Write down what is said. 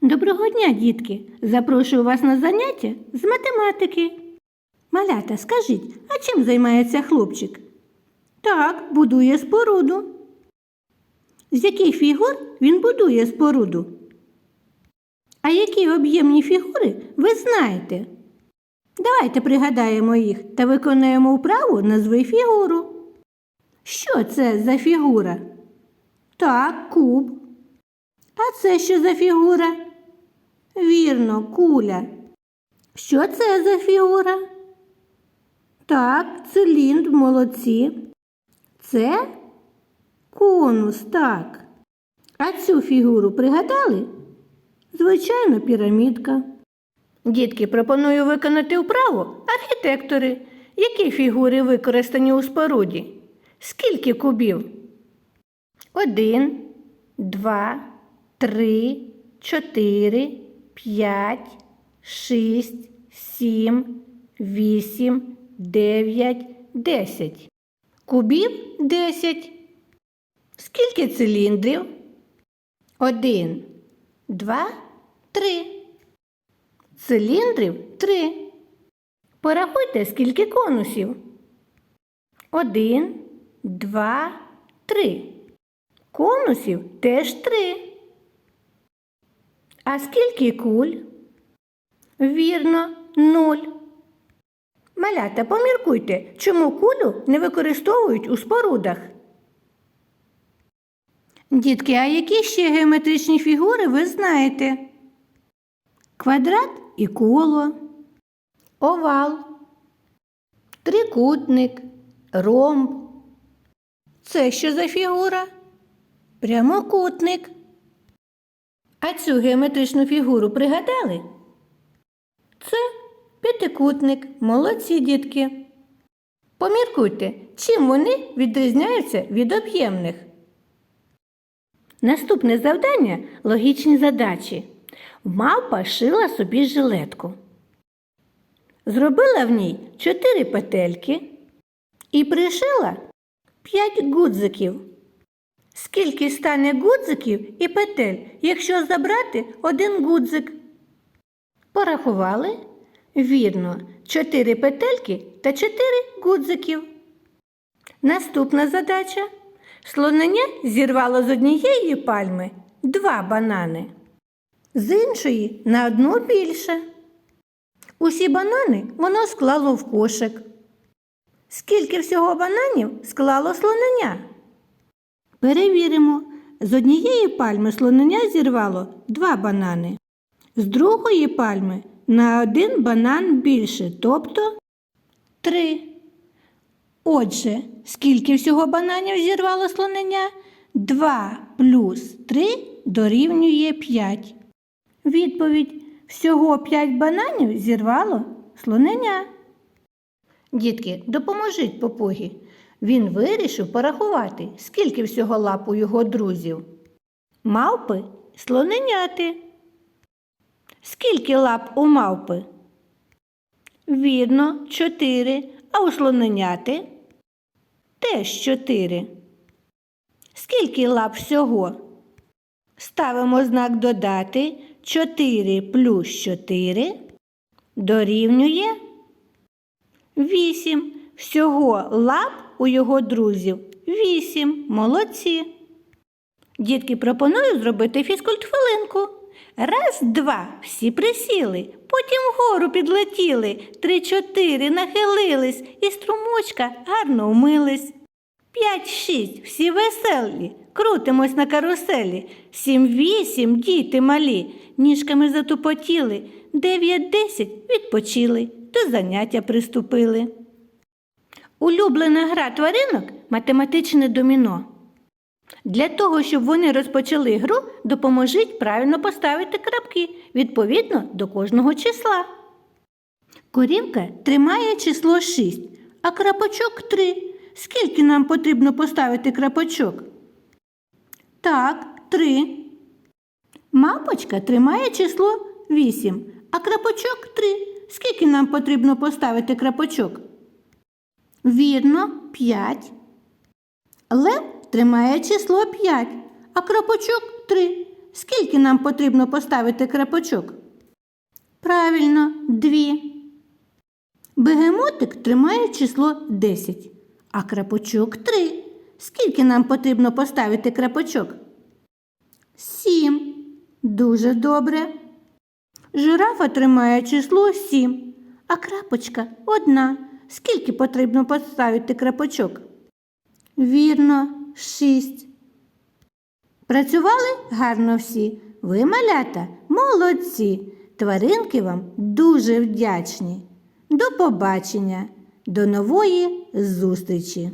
Доброго дня, дітки! Запрошую вас на заняття з математики. Малята, скажіть, а чим займається хлопчик? Так, будує споруду. З яких фігур він будує споруду? А які об'ємні фігури ви знаєте? Давайте пригадаємо їх та виконаємо вправу назви фігуру. Що це за фігура? Так, куб. А це що за фігура? Вірно, куля. Що це за фігура? Так, циліндр, молодці. Це конус, так. А цю фігуру пригадали? Звичайно, пірамідка. Дітки, пропоную виконати вправу архітектори. Які фігури використані у споруді? Скільки кубів? Один, два, три, чотири, п'ять, шість, сім, вісім, дев'ять, десять. Кубів десять. Скільки циліндрів? Один, два, три. Циліндрів три. Порахуйте, скільки конусів. Один, два, три. Конусів теж три. А скільки куль? Вірно, нуль. Малята, поміркуйте, чому кулю не використовують у спорудах. Дітки, а які ще геометричні фігури ви знаєте? Квадрат і коло, овал, трикутник, ромб. Це що за фігура? Прямокутник. А цю геометричну фігуру пригадали? Це п'ятикутник, молодці дітки. Поміркуйте, чим вони відрізняються від об'ємних. Наступне завдання логічні задачі. Мавпа шила собі жилетку. Зробила в ній чотири петельки і пришила п'ять гудзиків. Скільки стане гудзиків і петель, якщо забрати один гудзик? Порахували? Вірно, чотири петельки та чотири гудзиків. Наступна задача. Слонення зірвало з однієї пальми два банани, з іншої на одну більше. Усі банани воно склало в кошик. Скільки всього бананів склало слонення? Перевіримо. З однієї пальми слонення зірвало два банани, з другої пальми на один банан більше, тобто три. Отже, скільки всього бананів зірвало слонення? 2 плюс 3 дорівнює 5. Відповідь всього 5 бананів зірвало слонення. Дітки, допоможіть попугі. Він вирішив порахувати, скільки всього лап у його друзів. Мавпи слоненяти. Скільки лап у мавпи? Вірно, 4. А у слоненяти? Теж 4. Скільки лап всього? Ставимо знак додати 4 плюс 4 дорівнює 8. Всього лап у його друзів. 8. Молодці. Дітки, пропоную зробити фізкульт-хвилинку. Раз, два, всі присіли, потім вгору підлетіли, три-чотири нахилились. І струмочка гарно вмились. П'ять-шість, всі веселі, крутимось на каруселі. Сім-вісім, діти малі, ніжками затупотіли, дев'ять-десять відпочили, до заняття приступили. Улюблена гра тваринок математичне доміно. Для того, щоб вони розпочали гру, допоможіть правильно поставити крапки відповідно до кожного числа. Корівка тримає число 6, а крапочок 3. Скільки нам потрібно поставити крапочок? Так, 3. Мапочка тримає число 8, а крапочок 3. Скільки нам потрібно поставити крапочок? Вірно, 5. Лев тримає число 5, а крапочок 3. Скільки нам потрібно поставити крапочок? Правильно, дві. Бегемотик тримає число 10, а крапочок 3. Скільки нам потрібно поставити крапочок? Сім. Дуже добре. Жирафа тримає число 7, а крапочка одна. Скільки потрібно поставити крапочок? Вірно, шість. Працювали гарно всі. Ви, малята, молодці. Тваринки вам дуже вдячні. До побачення, до нової зустрічі!